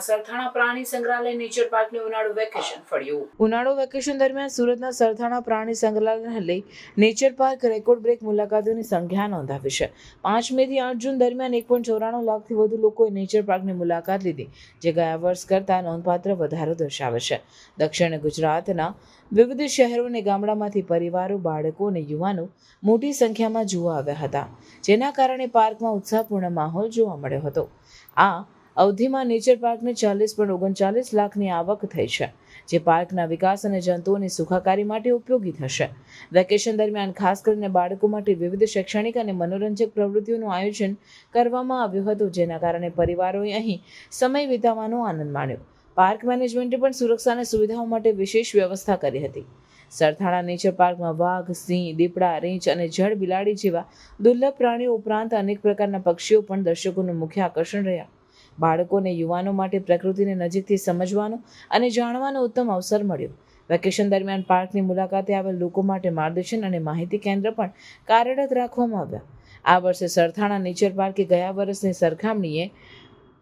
સુરતના પ્રાણી સંગ્રહાલય નેચર પાર્કને ઉનાળુ વેકેશન ફળ્યું. ઉનાળુ વેકેશન દરમિયાન સુરતના સરથાણા પ્રાણી સંગ્રહાલયને લઈ નેચર પાર્ક રેકોર્ડ બ્રેક મુલાકાતીઓની સંખ્યા નોંધાવી છે. પાંચ મે થી આઠ જૂન દરમિયાન એક પોઈન્ટ ચોરાણું લાખથી વધુ લોકોએ નેચર પાર્કની મુલાકાત લીધી, જે ગયા વર્ષ કરતાં નોંધપાત્ર વધારો દર્શાવે છે. દક્ષિણ ગુજરાતના વિવિધ શહેરો અને ગામડામાંથી પરિવારો, બાળકો અને યુવાનો મોટી સંખ્યામાં જોવા આવ્યા હતા, જેના કારણે પાર્કમાં ઉત્સાહપૂર્ણ માહોલ જોવા મળ્યો હતો. આ અવધિમાં નેચર પાર્કને ચાલીસ પોઈન્ટ ઓગણચાલીસ લાખની આવક થઈ છે, જે પાર્કના વિકાસ અને જંતુઓની સુખાકારી માટે ઉપયોગી થશે. વેકેશન દરમિયાન ખાસ કરીને બાળકો માટે વિવિધ શૈક્ષણિક અને મનોરંજક પ્રવૃત્તિઓનું આયોજન કરવામાં આવ્યું હતું, જેના કારણે પરિવારોએ અહીં સમય વિતાવવાનો આનંદ માણ્યો. પાર્ક મેનેજમેન્ટે પણ સુરક્ષા અને સુવિધાઓ માટે વિશેષ વ્યવસ્થા કરી હતી. સરથાણા નેચર પાર્કમાં વાઘ, સિંહ, દીપડા, રીંછ અને જળ બિલાડી જેવા દુર્લભ પ્રાણીઓ ઉપરાંત અનેક પ્રકારના પક્ષીઓ પણ દર્શકોનું મુખ્ય આકર્ષણ રહ્યા. બાળકો અને યુવાનો માટે પ્રકૃતિને નજીકથી સમજવાનો અને જાણવાનો ઉત્તમ અવસર મળ્યો. વેકેશન દરમિયાન પાર્કની મુલાકાતે આવેલ લોકો માટે માર્ગદર્શન અને માહિતી કેન્દ્ર પણ કાર્યરત રાખવામાં આવ્યા. આ વર્ષે સરથાણા નેચર પાર્કે ગયા વર્ષની સરખામણીએ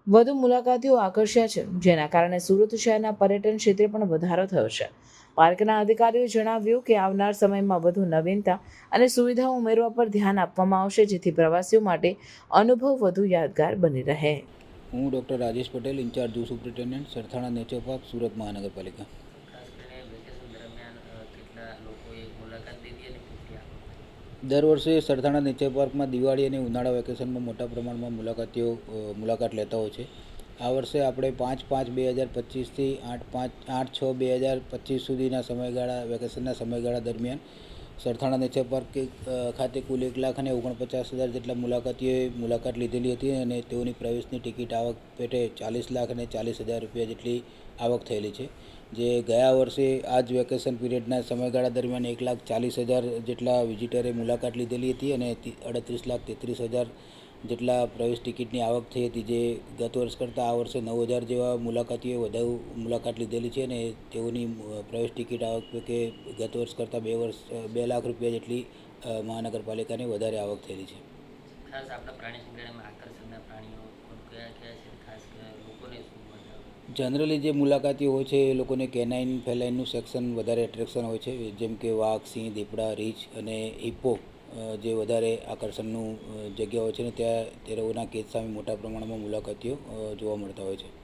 વધુ મુલાકાતીઓ આકર્ષ્યા છે, જેના કારણે સુરત શહેરના પર્યટન ક્ષેત્રે પણ વધારો થયો છે. પાર્કના અધિકારીઓએ જણાવ્યું કે આવનાર સમયમાં વધુ નવીનતા અને સુવિધાઓ ઉમેરવા પર ધ્યાન આપવામાં આવશે, જેથી પ્રવાસીઓ માટે અનુભવ વધુ યાદગાર બની રહે. હું doctor Rajesh Patel, incharge zoo superintendent, Sarthana nature park, Surat મહાનગરપાલિકા? દર વર્ષે સરથાણા નેચર પાર્કમાં દિવાળી અને ઉનાળા વેકેશનમાં મોટા પ્રમાણમાં મુલાકાતીઓ મુલાકાત લેતા હોય છે આ વર્ષે આપણે પાંચ પાંચ બે હજાર પચીસથી આઠ પાંચ, આઠ છ બે હજાર પચીસ સુધીના સમયગાળા, વેકેશનના સમયગાળા દરમિયાન સરથાણા નેચર પાર્ક ખાતે કુલ એક લાખ અને ઓગણપચાસ હજાર જેટલા મુલાકાતીઓએ મુલાકાત લીધેલી હતી અને તેઓની પ્રવેશની ટિકિટ આવક પેટે ચાલીસ લાખ અને ચાલીસ હજાર રૂપિયા જેટલી આવક થયેલી છે. જે ગયા વર્ષે આ જ વેકેશન પીરિયડના સમયગાળા દરમિયાન એક લાખ ચાલીસ હજાર જેટલા વિઝિટરે મુલાકાત લીધેલી હતી અને અડત્રીસ લાખ તેત્રીસ હજાર જેટલા પ્રવેશ ટિકિટની આવક થઈ હતી જે ગત વર્ષ કરતાં આ વર્ષે નવ હજાર જેવા મુલાકાતીઓએ વધુ મુલાકાત લીધેલી છે અને તેઓની પ્રવેશ ટિકિટ આવક કે ગત વર્ષ કરતાં બે વર્ષ બે લાખ રૂપિયા જેટલી મહાનગરપાલિકાને વધારે આવક થયેલી છે. ખાસ આપણા પ્રાણી સંગ્રહાલયમાં આકર્ષણના પ્રાણીઓ કયા કયા છે? ખાસ લોકોને શું જનરલી જે મુલાકાતીઓ હોય છે એ લોકોને કેનાઇન ફેલાઇનનું સેક્શન વધારે એટ્રેક્શન હોય છે જેમ કે વાઘ સિંહ દીપડા રીંછ અને હિપ્પો. જે વધારે આકર્ષણનું જગ્યાઓ છે ને, ત્યાં તે લોકોના કેસ સામે મોટા પ્રમાણમાં મુલાકાતીઓ જોવા મળતા હોય છે.